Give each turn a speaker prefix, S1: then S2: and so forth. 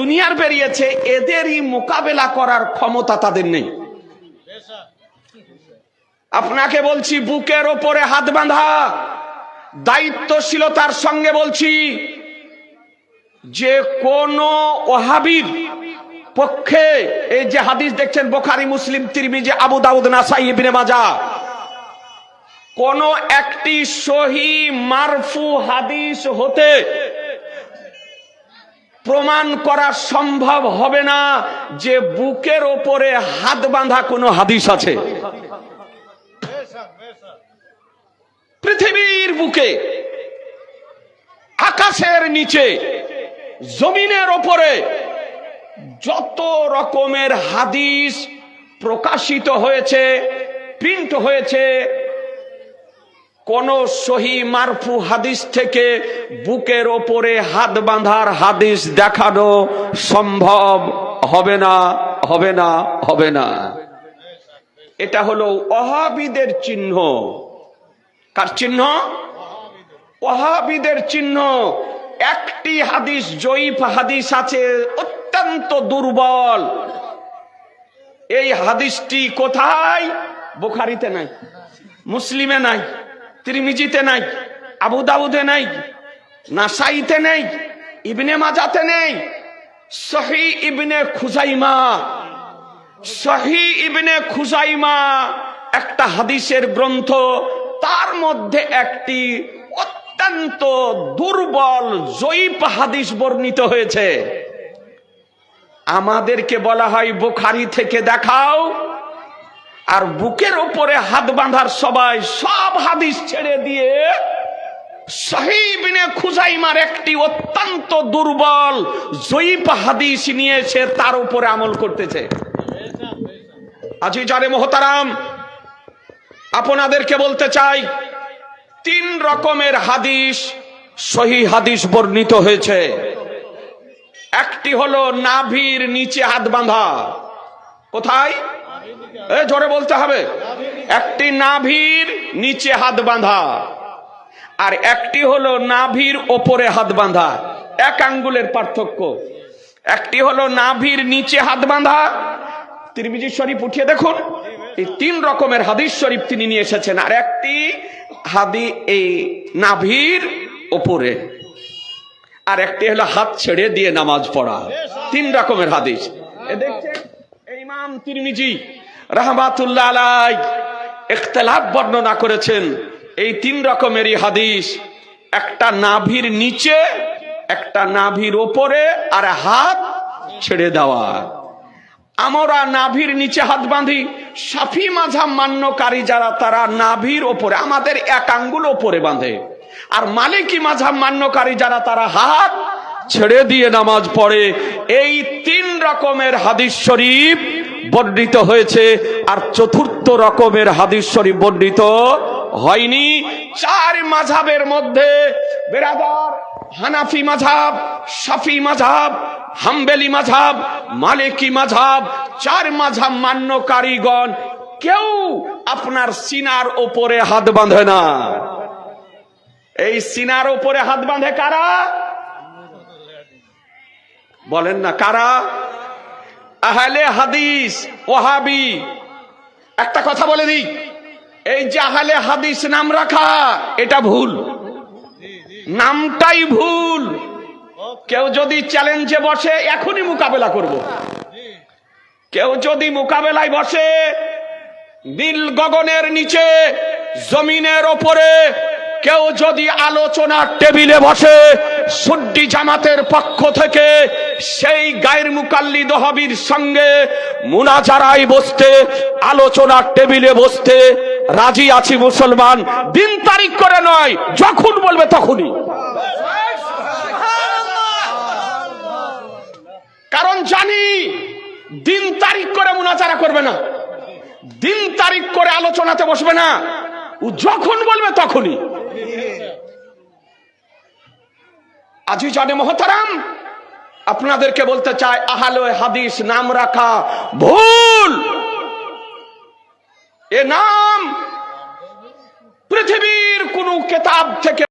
S1: Junior বেরিয়েছে, এদেরই মোকাবেলা করার ক্ষমতা তাদের নেই। আপনাকে বলছি, বুকের ওপরে হাত বাঁধা। দায়িত্বশীলতার সঙ্গে বলছি, যে কোন ওহাবির পক্ষে, এই যে হাদিস দেখছেন, বোখারি, মুসলিম, তিরমিজি, আবু দাউদ, নাসাই, ইবনে মাজা কোন একটি সহি মারফু হাদিস হতে প্রমাণ করা সম্ভব হবে না যে বুকের ওপরে হাত বাঁধা কোনো হাদিস আছে। পৃথিবীর বুকে, আকাশের নিচে, জমিনের ওপরে যত রকমের হাদিস প্রকাশিত হয়েছে প্রিন্ট হয়েছে কোন সহি মারফু হাদিস থেকে বুকের ওপরে হাত বাঁধার হাদিস দেখানো সম্ভব হবে না হবে না হবে না। এটা হলো অহাবিদের চিহ্ন। কার চিহ্ন? ওহাবিদের চিহ্ন। একটি হাদিস, জয়ীফ হাদিস আছে, অত্যন্ত দুর্বল। এই হাদিসটি কোথায়? বুখারিতে নাই, মুসলিমে নাই। ত্রিমিজিতে নাই, আবু দাউদে নাই, নাসাইতে নেই, ইবনে মাজাতে নেই। সহি ইবনে খুজাইমা, সহি ইবনে খুজাইমা একটা হাদিসের গ্রন্থ, তার মধ্যে একটি অত্যন্ত দুর্বল জয়ীপ হাদিস বর্ণিত হয়েছে। আমাদেরকে বলা হয় বুখারি থেকে দেখাও। আর বুকের ওপরে হাত বাঁধার সবাই সব হাদিস ছেড়ে দিয়ে সহিবিনে খুজাইমার একটি অত্যন্ত দুর্বল জয়ীপ হাদিস নিয়েছে তার উপরে আমল করতেছে। আজি জানে মোহতারাম, আপনাদেরকে বলতে চাই, তিন রকমের হাদিস, সহি হাদিস বর্ণিত হয়েছে। একটি হলো নাভির নিচে হাত বাঁধা। কোথায়? জোরে বলতে হবে। একটি নাভির নিচে হাত বাঁধা, আর একটি হলো নাভির ওপরে হাত বাঁধা। এক আঙ্গুলের পার্থক্য। একটি হলো নাভির নিচে হাত বাঁধা। তিরমিজি শরীফ উঠিয়ে দেখুন, এই তিন রকমের হাদিস শরীফ তিনি নিয়ে এসেছেন, আর একটি হাদি এই নাভির ওপরে, আর একটি হলো হাত ছেড়ে দিয়ে নামাজ পড়া। তিন রকমের হাদিস। ইমাম তিরমিজি রাহমাতুল্লাহ আলাই ইখতিলাফ বর্ণনা করেছেন, এই তিন রকমেরই হাদিস। একটা নাভির নিচে, একটা নাভির ওপরে, আর হাত ছেড়ে দেওয়া। আমরা নাভির নিচে হাত বাঁধি, সাফি মাঝাব মান্যকারী যারা, তারা নাভির ওপরে, আমাদের এক আঙ্গুল ওপরে বাঁধে। আর মালিকি মাঝাব মান্যকারী যারা, তারা হাত ছেড়ে দিয়ে নামাজ পড়ে। এই তিন রকমের হাদিস শরীফ বর্ণিত হয়েছে আর চতুর্থ রকমের হাদিস শরীফ বর্ণিত হয়নি। চার মাঝাবের মধ্যে বেরাদার, হানাফি মাঝাব শাফি মাঝাব হাম্বেলি মাঝাব মালিকি মাঝাব চার মাঝাব মান্য কারিগণ কেউ আপনার সিনার ওপরে হাত বাঁধে না। এই সিনার ওপরে হাত বাঁধে কারা? বলেন না, কারা? আহলে হাদিস ওহাবি একটা কথা বলে দিই। এই যে আহলে হাদিস নাম রাখা, এটা ভুল। নামটাই ভুল। কেউ যদি চ্যালেঞ্জে বসে, এখনই মোকাবেলা করব। কেউ যদি মোকাবেলায় বসে, নীল গগনের নিচে, জমিনের ওপরে, কেউ যদি আলোচনার টেবিলে বসে সুড্ডি জামাতের পক্ষ থেকে সেই গায়ের মুকাল্লি দহাবির সঙ্গে মুনাজারাই বসতে, আলোচনার টেবিলে বসতে রাজি আছি মুসলমান। দিন তারিখ করে নয়, যখন বলবে তখনই। কারণ জানি, দিন তারিখ করে মুনাচারা করবে না। দিন তারিখ করে আলোচনাতে বসবে না। ও যখন বলবে তখনই। আজি জানে মহতারাম আপনাদেরকে বলতে চাই আহালো হাদিস নাম রাখা ভুল। এ নাম পৃথিবীর কোন কেতাব থেকে